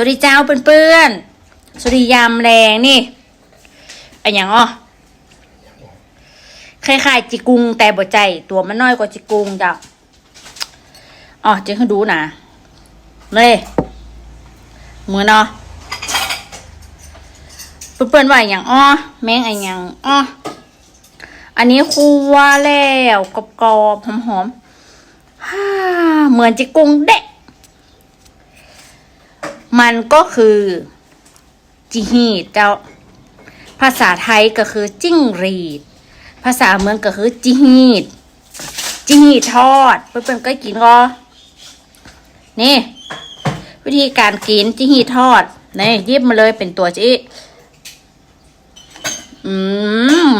วัสดีเจ้าเพื่อนๆสวัสดียามแรงนี่อันอย่างอะคล้ายๆจิกุงแต่บ่ใจ ตัวมันน้อยกว่าจิกุงจ้ะอ๋อเจ๊ให้ดูนะเลยมือเนาะเพื่อนๆว่าอย่างอ้อแม่งอันอย่างอ้ออันนี้คั่วแล้วกรอบๆหอมๆฮ่าเหมือนจิกุงเด็ก มันก็คือจิฮีเจ้า ภาษาไทยก็คือจิ้งรีด ภาษาเมืองก็คือจิฮีดจิฮีทอดเพื่อนๆก็กินก็นี่ วิธีการกินจิฮีทอดนี่หยิบมาเลยเป็นตัวจิอืม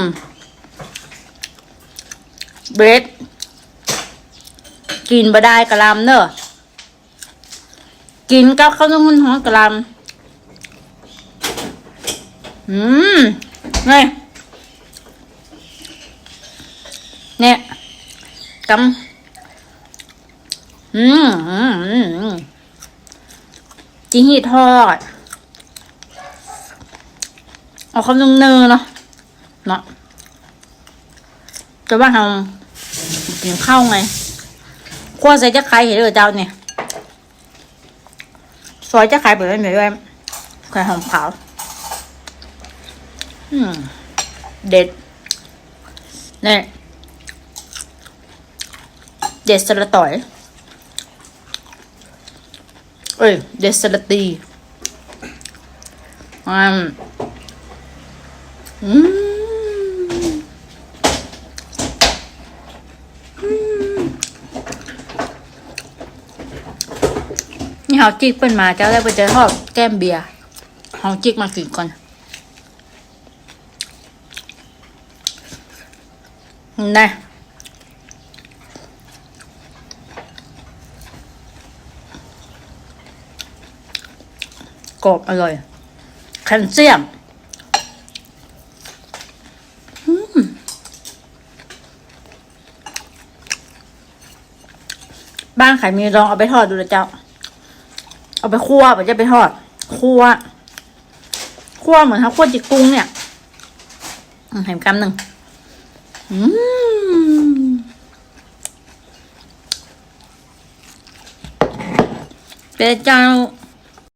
เบรดกินบะได้กระลำเนอะ กินกับข้าวต้มมันหอมกะลำอืมนี่เนี่ยกำอืมอืมอืมอืมจีฮีทอดเอาคำนึงเนอเนาะเนาะจะว่าเรากินข้าวไงขั้วใส่จะใครเห็นหรือเจ้าเนี่ย ซอยจะขายเปิดไม่เหมือนด้วยไข่หอมขาวอืมเด็ดเนี่ยเด็ดสลัดต่อย เอ้ย เด็ดสลัดตีอืมอืมอืม นี่ เฮาจิกเปิ้นมาเจ้าได้ไปเจอทอดแก้มเบียร์เฮาจิกมากินก่อนนะกรอบอร่อยแคลเซียมบ้านใครมีลองเอาไปทอดดูนะเจ้า เอาไปคั่วไปจะไปทอดคั่วคั่วเหมือนเขาคั่วจิกกุ้งเนี่ยเห็นคำหนึ่งอืมเป็นเจ้า